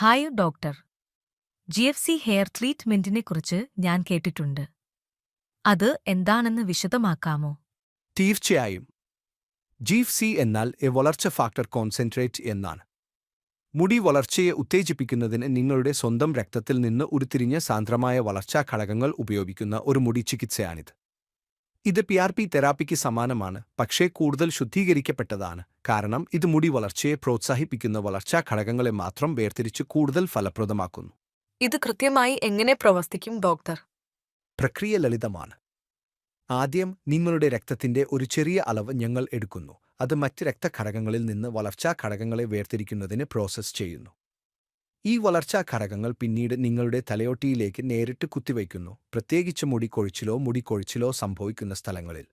Hi doctor. G F C hair ട്രീറ്റ്മെന്റിനെ കുറിച്ച് ഞാൻ കേട്ടിട്ടുണ്ട്. അത് എന്താണെന്ന് വിശദമാക്കാമോ? തീർച്ചയായും. ജീഫ് സി എന്നാൽ എ വളർച്ച ഫാക്ടർ കോൺസെൻട്രേറ്റ് എന്നാണ്. മുടി വളർച്ചയെ ഉത്തേജിപ്പിക്കുന്നതിന് നിങ്ങളുടെ സ്വന്തം രക്തത്തിൽ നിന്ന് ഉരുത്തിരിഞ്ഞ സാന്ദ്രമായ വളർച്ചാ ഘടകങ്ങൾ ഉപയോഗിക്കുന്ന ഒരു മുടി ചികിത്സയാണിത്. ഇത് പി ആർ പി തെറാപ്പിക്ക് സമാനമാണ് പക്ഷേ കൂടുതൽ ശുദ്ധീകരിക്കപ്പെട്ടതാണ്. കാരണം ഇത് മുടി വളർച്ചയെ പ്രോത്സാഹിപ്പിക്കുന്ന വളർച്ചാ ഘടകങ്ങളെ മാത്രം വേർതിരിച്ച് കൂടുതൽ ഫലപ്രദമാക്കുന്നു. ഇത് കൃത്യമായി എങ്ങനെ പ്രവർത്തിക്കും ഡോക്ടർ? പ്രക്രിയ ലളിതമാണ്. ആദ്യം നിങ്ങളുടെ രക്തത്തിന്റെ ഒരു ചെറിയ അളവ് ഞങ്ങൾ എടുക്കുന്നു. അത് മറ്റ് രക്തഘടകങ്ങളിൽ നിന്ന് വളർച്ചാ ഘടകങ്ങളെ വേർതിരിക്കുന്നതിന് പ്രോസസ്സ് ചെയ്യുന്നു. ഈ വളർച്ചാ ഘടകങ്ങൾ പിന്നീട് നിങ്ങളുടെ തലയോട്ടിയിലേക്ക് നേരിട്ട് കുത്തിവയ്ക്കുന്നു. പ്രത്യേകിച്ച് മുടിക്കൊഴിച്ചിലോ മുടിക്കൊഴിച്ചിലോ സംഭവിക്കുന്ന സ്ഥലങ്ങളിൽ.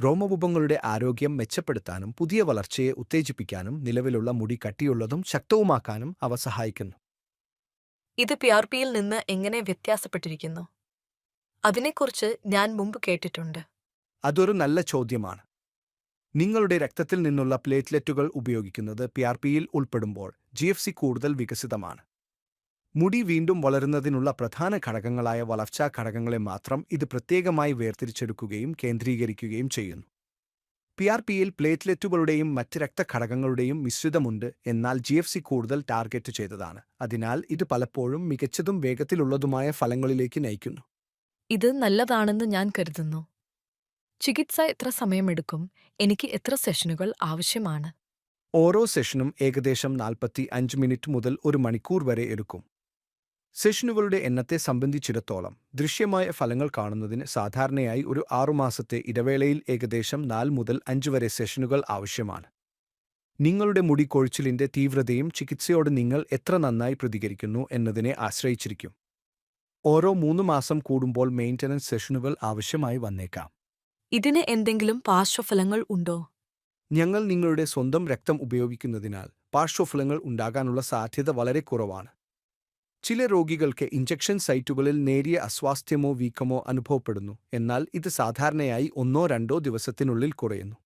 രോമപുപങ്ങളുടെ ആരോഗ്യം മെച്ചപ്പെടുത്താനും പുതിയ വളർച്ചയെ ഉത്തേജിപ്പിക്കാനും നിലവിലുള്ള മുടി കട്ടിയുള്ളതും ശക്തവുമാക്കാനും അവ സഹായിക്കുന്നു. ഇത് പി ആർ പിയിൽ നിന്ന് എങ്ങനെ വ്യത്യാസപ്പെട്ടിരിക്കുന്നു? അതിനെക്കുറിച്ച് ഞാൻ മുമ്പ് കേട്ടിട്ടുണ്ട്. അതൊരു നല്ല ചോദ്യമാണ്. നിങ്ങളുടെ രക്തത്തിൽ നിന്നുള്ള പ്ലേറ്റ്ലെറ്റുകൾ ഉപയോഗിക്കുന്നത് പി ആർ പിയിൽ ഉൾപ്പെടുമ്പോൾ ജി എഫ് സി കൂടുതൽ വികസിതമാണ്. മുടി വീണ്ടും വളരുന്നതിനുള്ള പ്രധാന ഘടകങ്ങളായ വളർച്ചാ ഘടകങ്ങളെ മാത്രം ഇത് പ്രത്യേകമായി വേർതിരിച്ചെടുക്കുകയും കേന്ദ്രീകരിക്കുകയും ചെയ്യുന്നു. പി ആർ പിയിൽ പ്ലേറ്റ്ലെറ്റുകളുടെയും മറ്റ് രക്തഘടകങ്ങളുടെയും മിശ്രിതമുണ്ട് എന്നാൽ ജി എഫ് സി കൂടുതൽ ടാർഗറ്റ് ചെയ്തതാണ്. അതിനാൽ ഇത് പലപ്പോഴും മികച്ചതും വേഗത്തിലുള്ളതുമായ ഫലങ്ങളിലേക്ക് നയിക്കുന്നു. ഇത് നല്ലതാണെന്ന് ഞാൻ കരുതുന്നു. ചികിത്സ എത്ര സമയമെടുക്കും? എനിക്ക് എത്ര സെഷനുകൾ ആവശ്യമാണ്? ഓരോ സെഷനും ഏകദേശം നാൽപ്പത്തി അഞ്ച് മിനിറ്റ് മുതൽ ഒരു മണിക്കൂർ വരെ എടുക്കും. സെഷനുകളുടെ എണ്ണത്തെ സംബന്ധിച്ചിടത്തോളം ദൃശ്യമായ ഫലങ്ങൾ കാണുന്നതിന് സാധാരണയായി ഒരു ആറുമാസത്തെ ഇടവേളയിൽ ഏകദേശം നാല് മുതൽ അഞ്ച് വരെ സെഷനുകൾ ആവശ്യമാണ്. നിങ്ങളുടെ മുടി കൊഴിച്ചിലിന്റെ തീവ്രതയും ചികിത്സയോട് നിങ്ങൾ എത്ര നന്നായി പ്രതികരിക്കുന്നു എന്നതിനെ ആശ്രയിച്ചിരിക്കും. ഓരോ മൂന്ന് മാസം കൂടുമ്പോൾ മെയിന്റനൻസ് സെഷനുകൾ ആവശ്യമായി വന്നേക്കാം. ഇതിന് എന്തെങ്കിലും പാർശ്വഫലങ്ങൾ ഉണ്ടോ? ഞങ്ങൾ നിങ്ങളുടെ സ്വന്തം രക്തം ഉപയോഗിക്കുന്നതിനാൽ പാർശ്വഫലങ്ങൾ ഉണ്ടാകാനുള്ള സാധ്യത വളരെ കുറവാണ്. ചില രോഗികൾക്ക് ഇഞ്ചക്ഷൻ സൈറ്റുകളിൽ നേരിയ അസ്വാസ്ഥ്യമോ വീക്കമോ അനുഭവപ്പെടുന്നു. എന്നാൽ ഇത് സാധാരണയായി ഒന്നോ രണ്ടോ ദിവസത്തിനുള്ളിൽ കുറയുന്നു.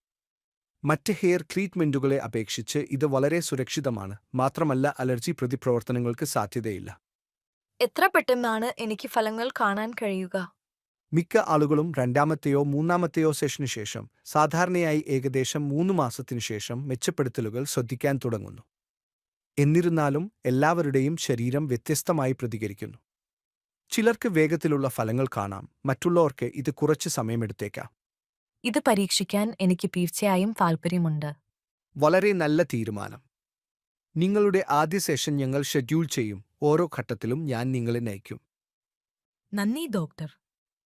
മറ്റ് ഹെയർ ട്രീറ്റ്മെന്റുകളെ അപേക്ഷിച്ച് ഇത് വളരെ സുരക്ഷിതമാണ്. മാത്രമല്ല അലർജി പ്രതിപ്രവർത്തനങ്ങൾക്ക് സാധ്യതയില്ല. എത്ര പെട്ടെന്നാണ് എനിക്ക് ഫലങ്ങൾ കാണാൻ കഴിയുക? മിക്ക ആളുകളും രണ്ടാമത്തെയോ മൂന്നാമത്തെയോ സെഷനു ശേഷം സാധാരണയായി ഏകദേശം മൂന്ന് മാസത്തിനു ശേഷം മെച്ചപ്പെടുത്തലുകൾ ശ്രദ്ധിക്കാൻ തുടങ്ങുന്നു. എന്നിരുന്നാലും എല്ലാവരുടെയും ശരീരം വ്യത്യസ്തമായി പ്രതികരിക്കുന്നു. ചിലർക്ക് വേഗത്തിലുള്ള ഫലങ്ങൾ കാണാം മറ്റുള്ളവർക്ക് ഇത് കുറച്ച് സമയമെടുത്തേക്കാം. ഇത് പരീക്ഷിക്കാൻ എനിക്ക് തീർച്ചയായും താൽപ്പര്യമുണ്ട്. വളരെ നല്ല തീരുമാനം. നിങ്ങളുടെ ആദ്യ സെഷൻ ഞങ്ങൾ ഷെഡ്യൂൾ ചെയ്യും ഓരോ ഘട്ടത്തിലും ഞാൻ നിങ്ങളെ നയിക്കും. നന്ദി ഡോക്ടർ.